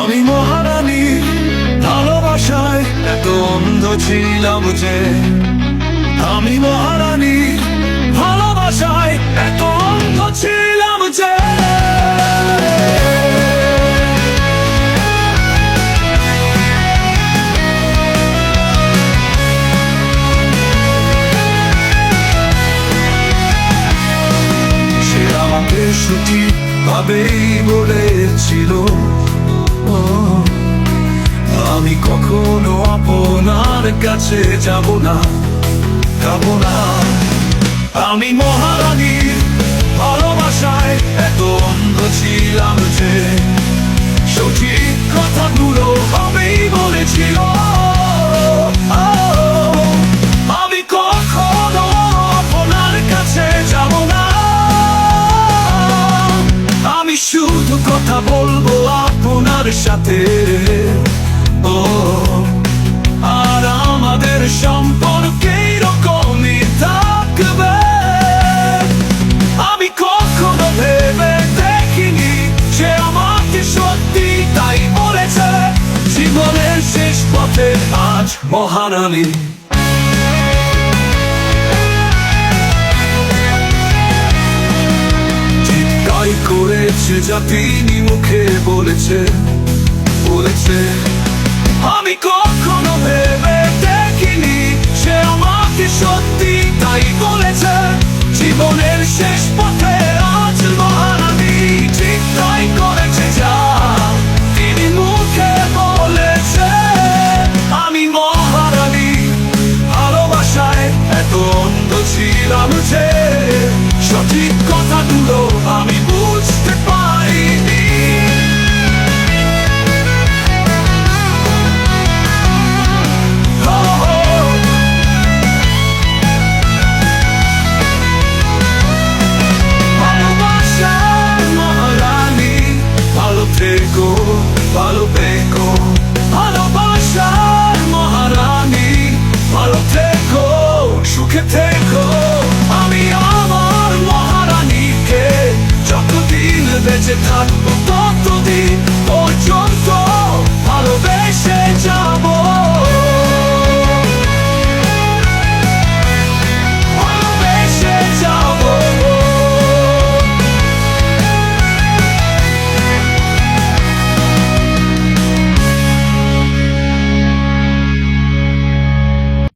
আমি মহারানী ভালোবাসায় এত অন্ধ ছিলাম যে আমি মহারানী আমাকে ভাবেই বলেছিল। আমি কখনো আপনার কাছে যাব না যাব না। আমি মহারানীর ভালোবাসায় এত অন্ধ ছিলাম যে শুধু কথা বলব আপনার সাথে ও, আর আমাদের সম্পর্ক থাকবে। আমি কখনো ভেবে দেখিনি সে আমাকে সত্যি তাই বলেছে। জীবনের শেষ পথে আজ মহারানী করেছে যা তিনি মুখে বলেছে বলেছে, আমি কখনো ভেবে দেখিনি সে আমাকে সত্যি তাই বলেছে। জীবনের শেষ পথে আজ মহারানী ঠিক তাই করেছে যা তিনি মুখে বলেছে। আমি মহারানী, ভালোবাসায় এত অন্ধ ছিলাম যে Not hot